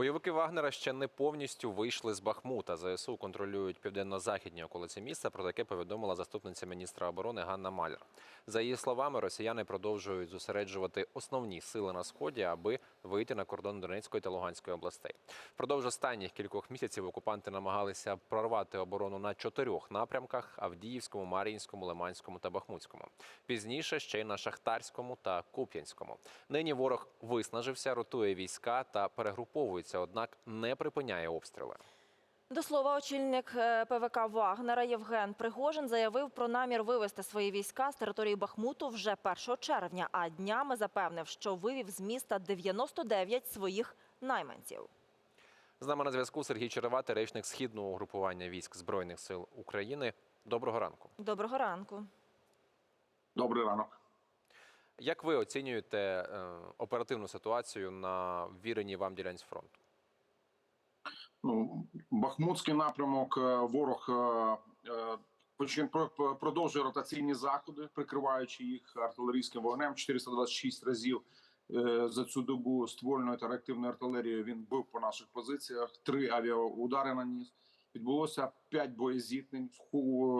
Бойовики Вагнера ще не повністю вийшли з Бахмута. ЗСУ контролюють південно-західні околиці міста. Про таке повідомила заступниця міністра оборони Ганна Маляр. За її словами, росіяни продовжують зосереджувати основні сили на сході, аби вийти на кордон Донецької та Луганської областей. Впродовж останніх кількох місяців окупанти намагалися прорвати оборону на чотирьох напрямках: Авдіївському, Мар'їнському, Лиманському та Бахмутському. Пізніше ще й на Шахтарському та Куп'янському. Нині ворог виснажився, ротує війська та перегруповується, однак не припиняє обстріли. До слова, очільник е, ПВК Вагнера Євген Пригожин заявив про намір вивести свої війська з території Бахмуту вже 1 червня, а днями запевнив, що вивів з міста 99 своїх найманців. З нами на зв'язку Сергій Череватий, речник східного угрупування військ збройних сил України. Доброго ранку. Доброго ранку. Добрий ранок. Як ви оцінюєте е, оперативну ситуацію на віреній вам ділянці фронту? Ну, Бахмутський напрямок е, ворог е, продовжує ротаційні заходи, прикриваючи їх артилерійським вогнем. 426 разів за цю добу ствольною та реактивною артилерією він бив по наших позиціях. Три авіаудари наніс. Відбулося п'ять боєзіткнень.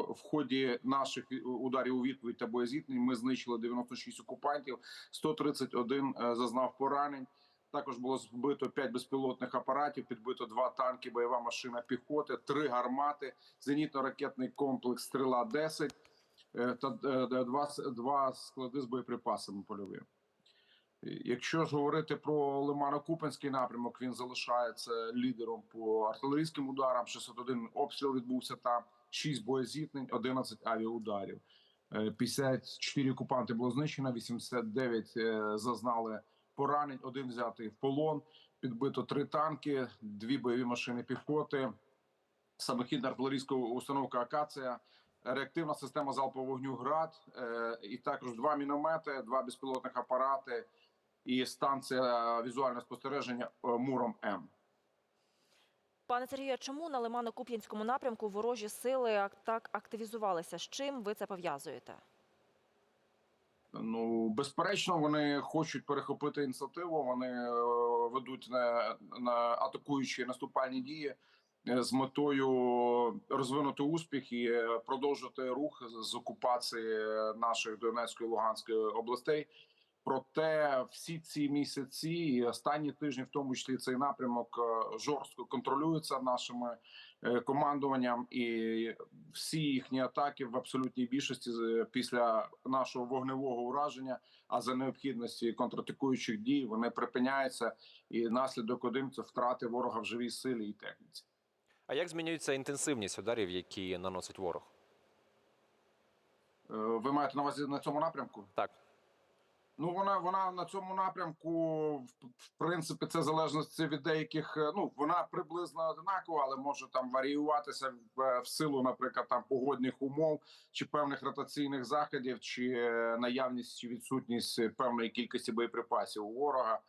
В ході наших ударів у відповідь та боєзіткнень ми знищили 96 окупантів, 131 е, зазнав поранень. Також було збито 5 безпілотних апаратів, підбито 2 танки, бойова машина піхоти, 3 гармати, зенітно-ракетний комплекс Стріла 10 е, та е, два, два склади з боєприпасами польовими. Якщо ж говорити про Лимано-Купенський напрямок, він залишається лідером по артилерійським ударам. 601 обстріл відбувся там, 6 боєзіткнень, 11 авіаударів. Е, 54 окупанти було знищено, 89 е, зазнали поранень, один взятий в полон, підбито три танки, дві бойові машини піхоти, самохідна артилерійська установка Акація, реактивна система залпового вогню ГРАД, е, і також два міномети, два безпілотних апарати і станція візуального спостереження е, Муром М. Пане Сергію, чому на Лимано-Куп'янському напрямку ворожі сили так активізувалися? З чим ви це пов'язуєте? Ну безперечно, вони хочуть перехопити ініціативу. Вони е, ведуть на, на атакуючі наступальні дії е, з метою розвинути успіх і продовжити рух з- окупації наших Донецької і Луганської областей. Проте всі ці місяці і останні тижні, в тому числі цей напрямок, е, жорстко контролюється нашими е, командуванням, і всі їхні атаки в абсолютній більшості з- після нашого вогневого ураження, а за необхідності контратакуючих дій вони припиняються. І наслідок один це втрати ворога в живій силі і техніці. А як змінюється інтенсивність ударів, які наносить ворог? Е, Ви маєте на увазі на цьому напрямку? Так. Ну, вона вона на цьому напрямку, в, принципі, це залежності від деяких. е, Ну вона приблизно однакова, але може там варіюватися в, в силу, наприклад, там погодних умов чи певних ротаційних заходів, чи е, наявність чи відсутність певної кількості боєприпасів у ворога.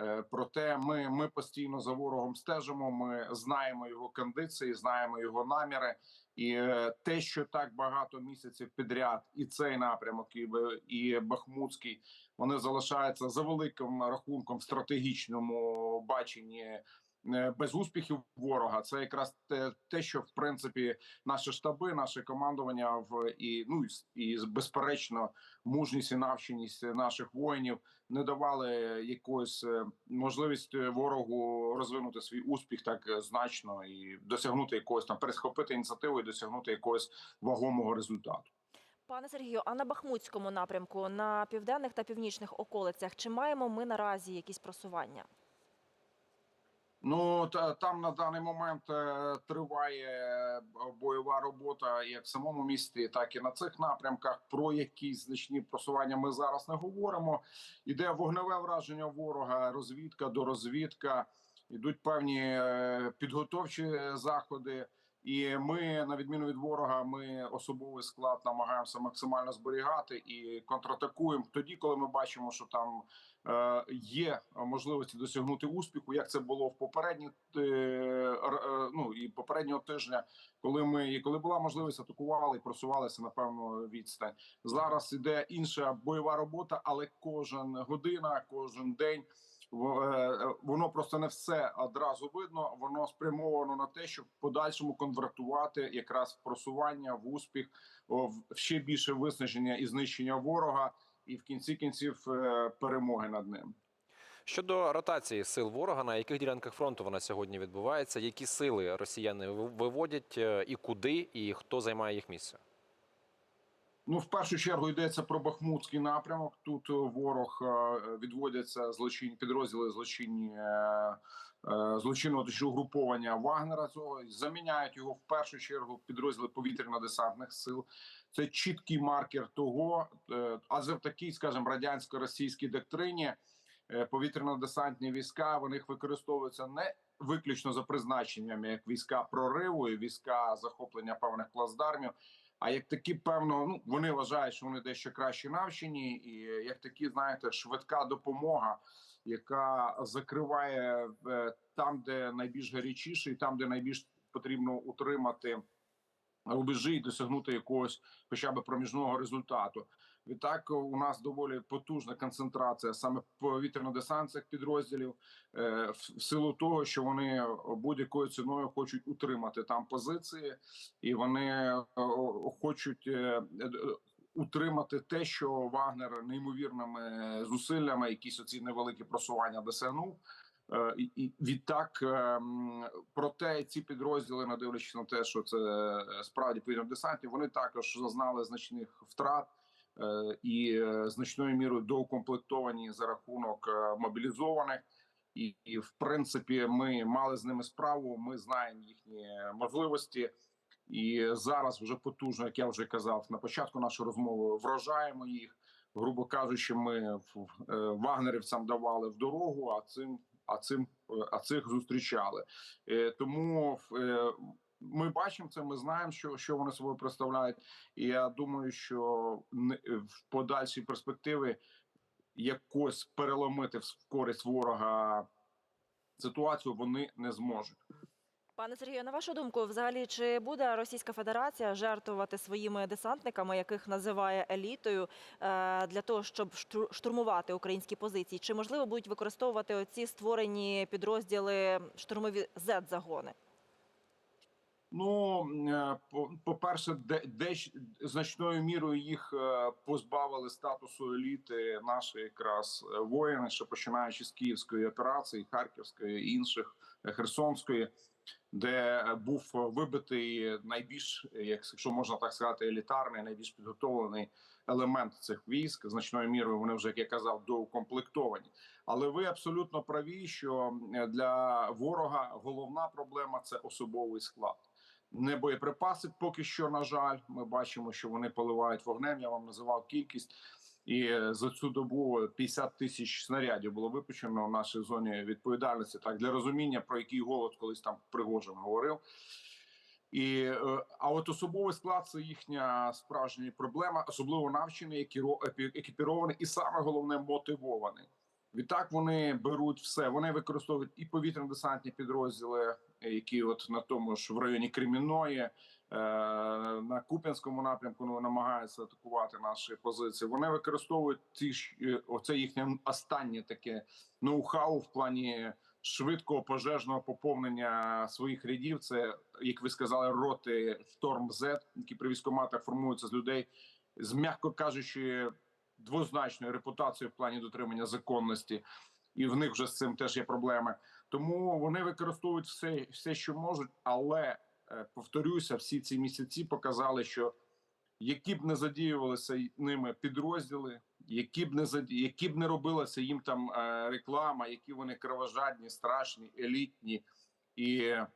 Е, Проте ми, ми постійно за ворогом стежимо. Ми знаємо його кондиції, знаємо його наміри, і е, те, що так багато місяців підряд, і цей напрямок, і, і Бахмутський, вони залишаються за великим рахунком в стратегічному баченні. Е, Без успіхів ворога це якраз те, те, що в принципі наші штаби, наше командування в і ну і безперечно мужність і навченість наших воїнів не давали якоїсь е, можливість ворогу розвинути свій успіх так значно і досягнути якогось там пересхопити ініціативу і досягнути якогось вагомого результату. Пане Сергію, а на Бахмутському напрямку, на південних та північних околицях, чи маємо ми наразі якісь просування? Ну та там на даний момент е, триває е, бойова робота як в самому місті, так і на цих напрямках. Про якісь значні просування ми зараз не говоримо. Іде вогневе враження ворога, розвідка до розвідка. Ідуть певні е, підготовчі заходи. І ми, на відміну від ворога, ми особовий склад намагаємося максимально зберігати і контратакуємо тоді, коли ми бачимо, що там е, є можливості досягнути успіху, як це було в попередні е, е, ну і попереднього тижня, коли ми і коли була можливість атакували і просувалися на певну відстань. Зараз іде інша бойова робота, але кожен година, кожен день воно просто не все одразу видно. Воно спрямовано на те, щоб подальшому конвертувати якраз в просування в успіх, в ще більше виснаження і знищення ворога, і в кінці кінців е, перемоги над ним. Щодо ротації сил ворога, на яких ділянках фронту вона сьогодні відбувається? Які сили росіяни виводять е, і куди, і хто займає їх місце? Ну, в першу чергу йдеться про Бахмутський напрямок. Тут е, ворог е, відводяться злочин підрозділи злочинні е, злочинного угруповання Вагнера. Цього заміняють його в першу чергу підрозділи повітряно-десантних сил. Це чіткий маркер того, адже в такій, скажімо, радянсько-російській доктрині повітряно-десантні війська вони використовуються не виключно за призначеннями, як війська прориву і війська захоплення певних плацдармів. А як такі, певно, ну вони вважають, що вони дещо краще навчені, і як такі, знаєте, швидка допомога, яка закриває е, там, де найбільш гарячіше, і там, де найбільш потрібно утримати рубежі і досягнути якогось, хоча б проміжного результату. Відтак у нас доволі потужна концентрація саме повітряно-десантних підрозділів, е, в силу того, що вони будь-якою ціною хочуть утримати там позиції, і вони е, хочуть е, е, утримати те, що Вагнер неймовірними зусиллями, якісь оці невеликі просування досягнув. Е, відтак, е, проте ці підрозділи, не дивлячись на те, що це е, справді повітряно десантні, вони також зазнали значних втрат е, і значною мірою доукомплектовані за рахунок мобілізованих. І, і в принципі, ми мали з ними справу. Ми знаємо їхні можливості, і зараз вже потужно, як я вже казав на початку нашої розмови, вражаємо їх. Грубо кажучи, ми вагнерівцям давали в дорогу, а цим, а цим, а цих зустрічали. Е, Тому е, ми бачимо це. Ми знаємо, що, що вони собою представляють. І я думаю, що в подальшій перспективи якось переломити в користь ворога ситуацію вони не зможуть. Пане Сергію, на вашу думку, взагалі чи буде Російська Федерація жертвувати своїми десантниками, яких називає елітою, е, для того, щоб шту- штурмувати українські позиції? Чи можливо будуть використовувати оці створені підрозділи штурмові Z-загони? Ну е, по- по-перше, де, дещо значною мірою їх е, позбавили статусу еліти наші якраз воїни, ще починаючи з київської операції, харківської, інших Херсонської, де е, був вибитий найбільш, е, якщо можна так сказати, елітарний, найбільш підготовлений елемент цих військ. Значною мірою вони вже, як я казав, доукомплектовані. Але ви абсолютно праві, що е, для ворога головна проблема це особовий склад. Не боєприпаси, поки що, на жаль, ми бачимо, що вони поливають вогнем. Я вам називав кількість, і е, за цю добу 50 тисяч снарядів було випущено в нашій зоні відповідальності. Так для розуміння про який голод колись там Пригожин говорив. І е, а от особовий склад це їхня справжня проблема, особливо навчений, епі- екіпірований і саме головне мотивований. Відтак вони беруть все. Вони використовують і повітряно-десантні підрозділи, е, які от на тому ж в районі Кремінної, е, на Куп'янському напрямку ну, намагаються атакувати наші позиції. Вони використовують ці е, оце їхнє останнє таке ноу-хау в плані швидкого пожежного поповнення своїх рядів. Це як ви сказали, роти Шторм Z, які при військоматах формуються з людей, з м'яко кажучи, двозначною репутацією в плані дотримання законності, і в них вже з цим теж є проблеми. Тому вони використовують все, все що можуть, але е, повторюся, всі ці місяці показали, що які б не задіювалися ними підрозділи, які б не заді... які б не робилася їм там е, реклама, які вони кровожадні, страшні, елітні і е,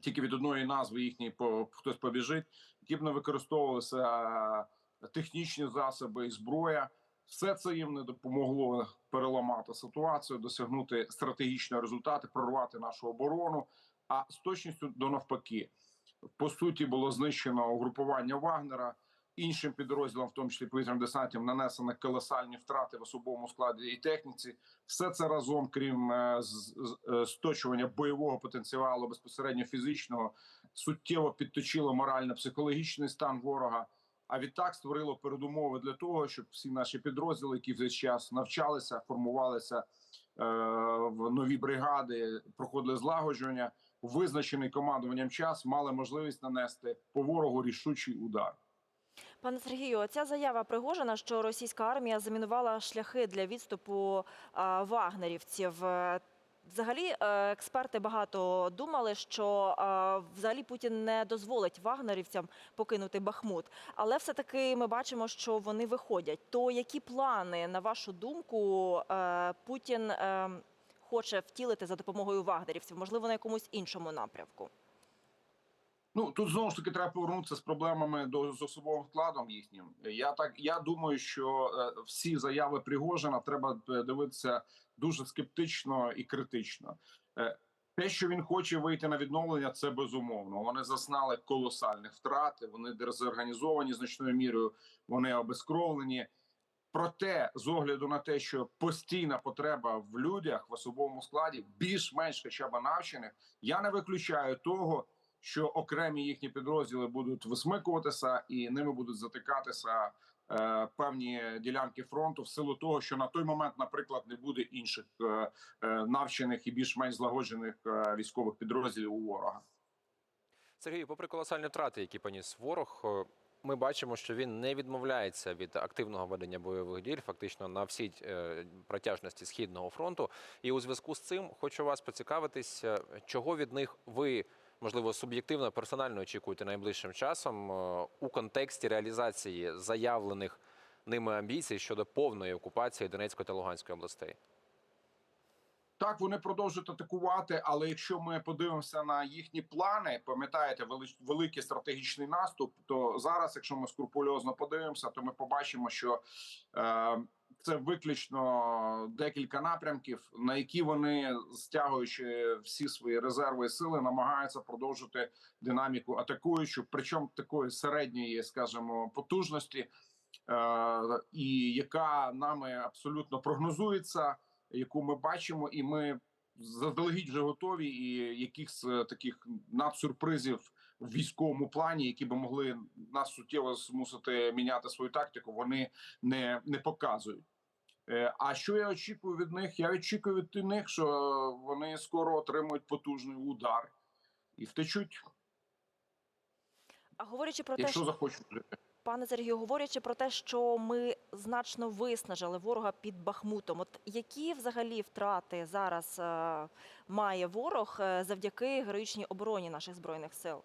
тільки від одної назви їхньої по хтось побіжить, які б не використовувалися е, технічні засоби і зброя. Все це їм не допомогло переламати ситуацію, досягнути стратегічні результати, прорвати нашу оборону. А з точністю до навпаки, по суті, було знищено угрупування Вагнера. Іншим підрозділам, в тому числі повітряним десантам, нанесено колосальні втрати в особовому складі і техніці. Все це разом, крім е, е, сточування бойового потенціалу, безпосередньо фізичного, суттєво підточило морально-психологічний стан ворога. А відтак створило передумови для того, щоб всі наші підрозділи, які в час навчалися, формувалися в нові бригади, проходили злагодження. Визначений командуванням час мали можливість нанести по ворогу рішучий удар. Пане Сергію, ця заява Пригожина, що російська армія замінувала шляхи для відступу вагнерівців. Е, Взагалі, е, експерти багато думали, що взагалі Путін не дозволить вагнерівцям покинути Бахмут. Але все-таки ми бачимо, що вони виходять. То які плани, на вашу думку, е, Путін е, хоче втілити за допомогою вагнерівців? Можливо, на якомусь іншому напрямку? Ну тут знову ж таки треба повернутися з проблемами до з особовим складом їхнім. Я так я думаю, що е, всі заяви Пригожина треба е, дивитися дуже скептично і критично. Е, те, що він хоче вийти на відновлення, це безумовно. Вони зазнали колосальних втрат. Вони дезорганізовані значною мірою. Вони обезкровлені. Проте, з огляду на те, що постійна потреба в людях в особовому складі, більш-менш хоча б навчених, я не виключаю того, що окремі їхні підрозділи будуть висмикуватися і ними будуть затикатися е, певні ділянки фронту, в силу того, що на той момент, наприклад, не буде інших е, е, навчених і більш-менш злагоджених е, військових підрозділів у ворога. Сергій, попри колосальні втрати, які поніс ворог, е, ми бачимо, що він не відмовляється від активного ведення бойових дій, фактично на всій е, протяжності східного фронту. І у зв'язку з цим хочу вас поцікавитись, е, чого від них ви. Можливо, суб'єктивно персонально очікуєте найближчим часом е, у контексті реалізації заявлених ними амбіцій щодо повної окупації Донецької та Луганської областей. Так, вони продовжують атакувати, але якщо ми подивимося на їхні плани, пам'ятаєте, вели- великий стратегічний наступ, то зараз, якщо ми скрупульозно подивимося, то ми побачимо, що е, це виключно декілька напрямків, на які вони, стягуючи всі свої резерви і сили, намагаються продовжити динаміку атакуючу, причому такої середньої, скажімо, потужності, е, і яка нами абсолютно прогнозується яку ми бачимо, і ми заздалегідь вже готові. І якихось е, таких надсюрпризів в військовому плані, які би могли нас суттєво змусити міняти свою тактику, вони не, не показують. Е, А що я очікую від них? Я очікую від них, що вони скоро отримують потужний удар і втечуть, А говорячи про те, що захочуть. Пане Сергію, говорячи про те, що ми значно виснажили ворога під Бахмутом, от які взагалі втрати зараз е, має ворог е, завдяки героїчній обороні наших збройних сил?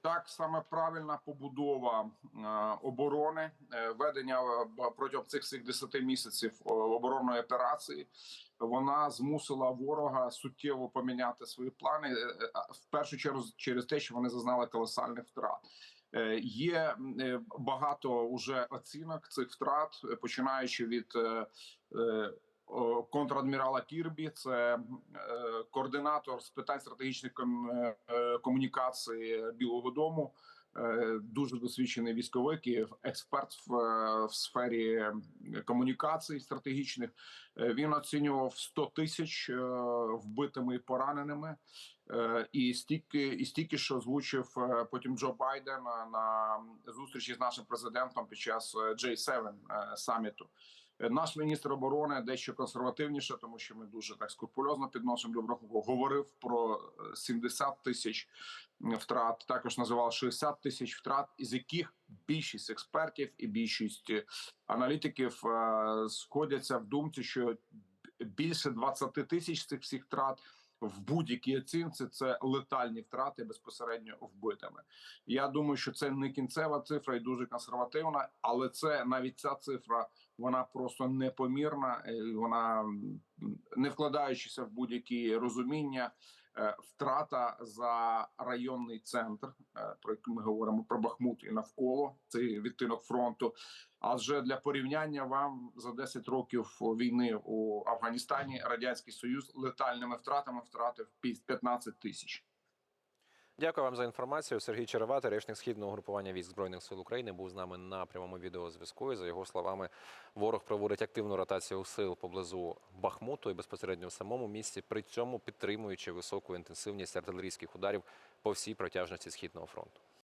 Так саме правильна побудова е, оборони, ведення протягом цих всіх 10 місяців оборонної операції. Вона змусила ворога суттєво поміняти свої плани в першу чергу через те, що вони зазнали колосальних втрат. Е, Є е, багато уже оцінок цих втрат, починаючи від е, контрадмірала Кірбі, це координатор з питань стратегічних ком- комунікацій Білого Дому, дуже досвідчений військовик і експерт в, е, в сфері комунікацій стратегічних. Е, Він оцінював 100 тисяч е, вбитими і пораненими. Е, І стільки, і стільки що озвучив е, потім Джо Байден е, на зустрічі з нашим президентом під час е, J7 е, саміту. Е, Наш міністр оборони дещо консервативніше, тому що ми дуже так скрупульозно підносимо до. Говорив про е, 70 тисяч втрат. Також називав 60 тисяч втрат, із яких більшість експертів і більшість е, аналітиків е, сходяться в думці, що більше 20 тисяч цих всіх втрат в будь-якій оцінці це летальні втрати безпосередньо вбитими. Я думаю, що це не кінцева цифра і дуже консервативна, але це навіть ця цифра вона просто непомірна. е, Вона не вкладаючися в будь-які розуміння. Е, Втрата за районний центр, е, про який ми говоримо про Бахмут і навколо цей відтинок фронту. Адже для порівняння вам за 10 років війни у Афганістані радянський союз летальними втратами втратив пі- 15 тисяч. Дякую вам за інформацію. Сергій Черевата, речник східного групування військ збройних сил України, був з нами на прямому відеозв'язку. І за його словами, ворог проводить активну ротацію сил поблизу Бахмуту і безпосередньо в самому місці, при цьому підтримуючи високу інтенсивність артилерійських ударів по всій протяжності східного фронту.